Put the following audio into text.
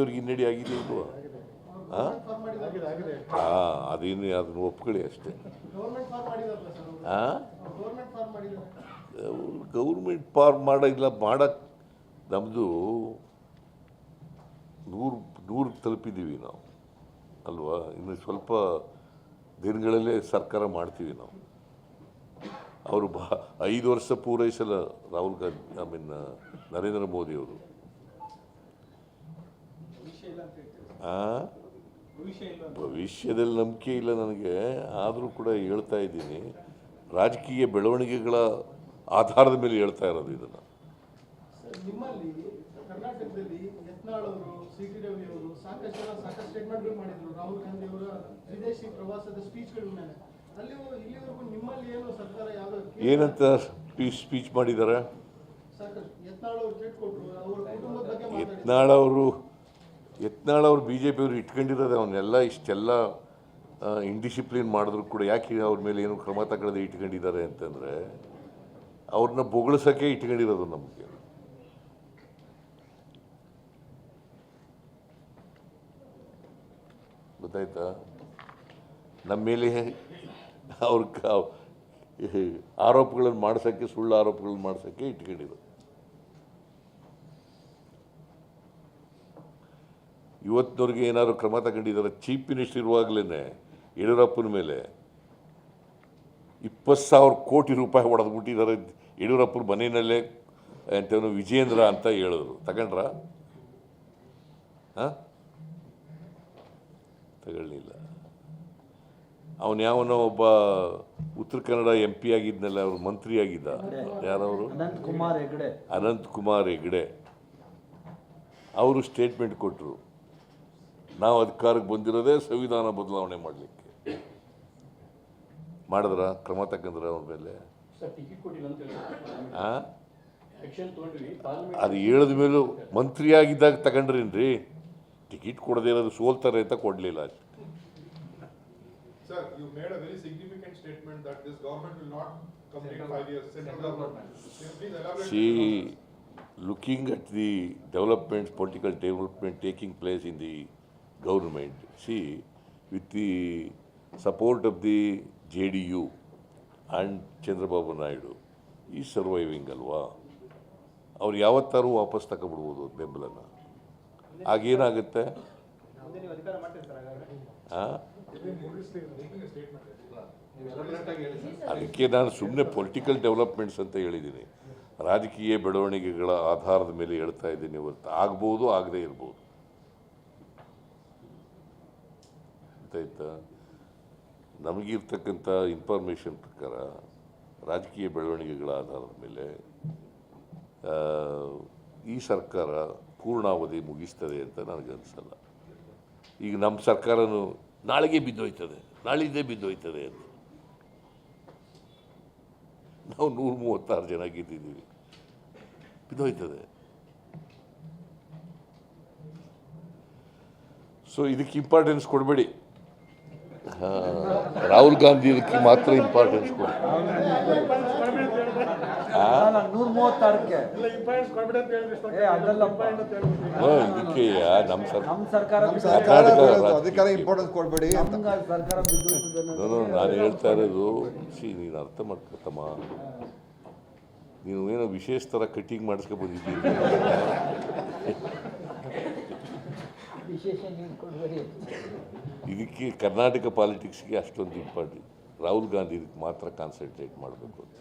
ಅವ್ರಿಗೆ ಹಿನ್ನಡಿ ಆಗಿದೆ ಇಲ್ವಾ? ಹಾಂ ಅದೇನು ಅದನ್ನು ಒಪ್ಕೊಳ್ಳಿ ಅಷ್ಟೇ. ಗೌರ್ಮೆಂಟ್ ಫಾರ್ಮ್ ಮಾಡೋಲ್ಲ ಮಾಡಕ್ಕೆ ನಮ್ಮದು ನೂರು ನೂರು ತಲುಪಿದ್ದೀವಿ ನಾವು. ಅಲ್ವಾ? ಇನ್ನು ಸ್ವಲ್ಪ ದಿನಗಳಲ್ಲೇ ಸರ್ಕಾರ ಮಾಡ್ತೀವಿ ನಾವು. ಅವರು ಬಾ, ಐದು ವರ್ಷ ಪೂರೈಸಲ್ಲ ರಾಹುಲ್ ಗಾಂಧಿ ಐ ಮೀನ್ ನರೇಂದ್ರ ಮೋದಿ ಅವರು ಆ? ಭವಿಷ್ಯದಲ್ಲಿ ನಂಬಿಕೆ ಇಲ್ಲ ನನಗೆ. ಆದರೂ ಕೂಡ ಹೇಳ್ತಾ ಇದ್ದೀನಿ. ರಾಜಕೀಯ ಬೆಳವಣಿಗೆಗಳ ಆಧಾರದ ಮೇಲೆ ಹೇಳ್ತಾ ಇರೋದು ಇದನ್ನು. ಏನಂತ ಸ್ಪೀಚ್ ಸ್ಪೀಚ್ ಮಾಡಿದ್ದಾರೆ ಯತ್ನಾಳ್ ಅವರು ಯತ್ನಾಳ್ ಅವರು ಬಿ ಜೆ ಪಿಯವರು ಇಟ್ಕೊಂಡಿರೋದು ಅವನ್ನೆಲ್ಲ ಇಷ್ಟೆಲ್ಲ ಇಂಡಿಸಿಪ್ಲಿನ್ ಮಾಡಿದ್ರು ಕೂಡ ಯಾಕೆ ಅವ್ರ ಮೇಲೆ ಏನು ಕ್ರಮ ತಗೊಳ್ಳದೆ ಇಟ್ಕೊಂಡಿದ್ದಾರೆ ಅಂತಂದರೆ ಅವ್ರನ್ನ ಬೊಗಳಿಸೋಕ್ಕೆ ಇಟ್ಕೊಂಡಿರೋದು ನಮಗೆ. ಗೊತ್ತಾಯ್ತಾ? ನಮ್ಮ ಮೇಲೆ ಅವ್ರ ಆರೋಪಗಳನ್ನು ಮಾಡ್ಸೋಕ್ಕೆ ಸುಳ್ಳು ಆರೋಪಗಳನ್ನು ಮಾಡ್ಸೋಕ್ಕೆ ಇಟ್ಕೊಂಡಿರೋದು. ಇವತ್ತಿನವ್ರಿಗೆ ಏನಾದರೂ ಕ್ರಮ ತಗೊಂಡಿದ್ದಾರೆ? ಚೀಫ್ ಮಿನಿಸ್ಟರ್ ಇರುವಾಗಲೇ ಯಡಿಯೂರಪ್ಪನ ಮೇಲೆ. ಇಪ್ಪತ್ತು ಸಾವಿರ ಕೋಟಿ ರೂಪಾಯಿ ಹೊಡೆದ್ಬಿಟ್ಟಿದ್ದಾರೆ ಯಡಿಯೂರಪ್ಪನ ಮನೆಯಲ್ಲೇ ಅಂತೇನು ವಿಜೇಂದ್ರ ಅಂತ ಹೇಳಿದ್ರು. ತಗೊಂಡ್ರ? ಹಾಂ? ತಗೊಳ್ಳಿಲ್ಲ. ಅವನು ಯಾವನೋ ಒಬ್ಬ ಉತ್ತರ ಕನ್ನಡ ಎಂ ಪಿ ಆಗಿದ್ನಲ್ಲ ಅವರು ಮಂತ್ರಿ ಆಗಿದ್ದ. ಯಾರವರು? ಅನಂತ್ ಕುಮಾರ್ ಹೆಗಡೆ. ಅನಂತ್ ಕುಮಾರ್ ಹೆಗ್ಡೆ. ಅವರು ಸ್ಟೇಟ್ಮೆಂಟ್ ಕೊಟ್ಟರು ನಾವು ಅಧಿಕಾರಕ್ಕೆ ಬಂದಿರೋದೇ ಸಂವಿಧಾನ ಬದಲಾವಣೆ ಮಾಡಲಿಕ್ಕೆ. ಮಾಡಿದ್ರ? ಕ್ರಮ ತಕ್ಕಂದ್ರೆ ಅವ್ರ ಮೇಲೆ? ಅದು ಹೇಳಿದ ಮೇಲೂ ಮಂತ್ರಿಯಾಗಿದ್ದಾಗ ತಗೊಂಡ್ರೇನ್ರಿ? ಟಿಕೆಟ್ ಕೊಡದೇ ಇರೋದು ಸೋಲ್ತಾರೆ ಅಂತ ಕೊಡಲಿಲ್ಲ looking at the development political development taking place in the government, see, with the support of the JDU and Chandrababu Naidu, is surviving ಅಲ್ವಾ? ಅವ್ರು ಯಾವತ್ತಾರು ವಾಪಸ್ ತಗೊಬಿಡ್ಬೋದು ಬೆಂಬಲನ. ಆಗೇನಾಗುತ್ತೆ? ಅದಕ್ಕೆ ನಾನು ಸುಮ್ಮನೆ ಪೊಲಿಟಿಕಲ್ ಡೆವಲಪ್ಮೆಂಟ್ಸ್ ಅಂತ ಹೇಳಿದ್ದೀನಿ. ರಾಜಕೀಯ ಬೆಳವಣಿಗೆಗಳ ಆಧಾರದ ಮೇಲೆ ಹೇಳ್ತಾ ಇದ್ದೀನಿ. ಇವತ್ತು ಆಗ್ಬೋದು ಆಗದೇ ಇರ್ಬೋದು. ಗೊತ್ತಾಯ್ತಾ ನಮಗಿರ್ತಕ್ಕಂಥ ಇನ್ಫಾರ್ಮೇಷನ್ ಪ್ರಕಾರ ರಾಜಕೀಯ ಬೆಳವಣಿಗೆಗಳ ಆಧಾರದ ಮೇಲೆ ಈ ಸರ್ಕಾರ ಪೂರ್ಣಾವಧಿ ಮುಗಿಸ್ತದೆ ಅಂತ ನನಗನ್ಸಲ್ಲ ಈಗ ನಮ್ಮ ಸರ್ಕಾರನು ನಾಳೆಗೆ ಬಿದ್ದೋಯ್ತದೆ, ನಾಳಿದ್ದೇ ಬಿದ್ದೋಯ್ತದೆ ಅಂತ. ನಾವು ನೂರ ಮೂವತ್ತಾರು ಜನ ಗೆದ್ದಿದ್ದೀವಿ. ಬಿದ್ದೋಯ್ತದೆ. ಸೊ ಇದಕ್ಕೆ ಇಂಪಾರ್ಟೆನ್ಸ್ ಕೊಡಬೇಡಿ. ರಾಹುಲ್ ಗಾಂಧಿ ಇದಕ್ಕೆ ಮಾತ್ರ ಇಂಪಾರ್ಟೆನ್ಸ್ ಕೊಡಿ. ಇದಕ್ಕೆ ನಮ್ಮ ಸರ್ ನಮ್ಮ ಸರ್ಕಾರ ಇಂಪಾರ್ಟೆನ್ಸ್ ಕೊಡಬೇಡಿ ನಾನು ನಾನು ಹೇಳ್ತಾ ಇರೋದು ಸಿ ನೀನು ಅರ್ಥ ಮಾಡ್ಕೊತಮ್ಮ. ನೀನು ಏನೋ ವಿಶೇಷ ಥರ ಕಟ್ಟಿಂಗ್ ಮಾಡಿಸ್ಕೊ ಬಂದಿದ್ದೀನಿ ವಿಶೇಷ ನೀವು ಕೊಡ್ಬೇಡಿ ಇದಕ್ಕೆ ಕರ್ನಾಟಕ ಪಾಲಿಟಿಕ್ಸ್ಗೆ ಅಷ್ಟೊಂದು ಇಂಪಾರ್ಟೆಂಟ್. ರಾಹುಲ್ ಗಾಂಧಿ ಇದಕ್ಕೆ ಮಾತ್ರ ಕಾನ್ಸಂಟ್ರೇಟ್ ಮಾಡಬೇಕು ಅಂತ.